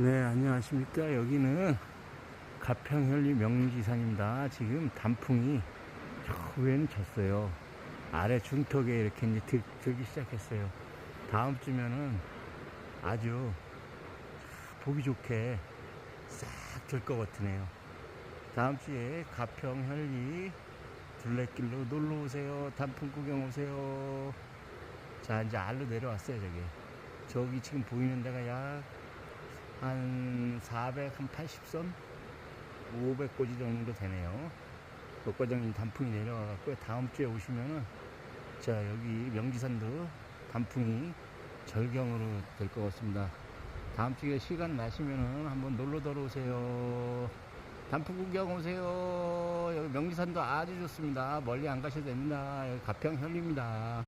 네, 안녕하십니까. 여기는 가평현리 명지산입니다. 지금 단풍이 저 위에는 졌어요. 아래 중턱에 이렇게 이제 들, 들기 시작했어요. 다음 주면은 아주 보기 좋게 싹 들 것 같으네요. 다음 주에 가평현리 둘레길로 놀러 오세요. 단풍 구경 오세요. 자, 이제 알로 내려왔어요, 저기. 저기 지금 보이는 데가 약한 480선? 500고지 정도 되네요. 독과정인 단풍이 내려와갖고 다음 주에 오시면은 자 여기 명지산도 단풍이 절경으로 될 것 같습니다. 다음 주에 시간 나시면은 한번 놀러 들어오세요. 단풍 구경 오세요. 여기 명지산도 아주 좋습니다. 멀리 안 가셔도 됩니다. 여기 가평 현리입니다.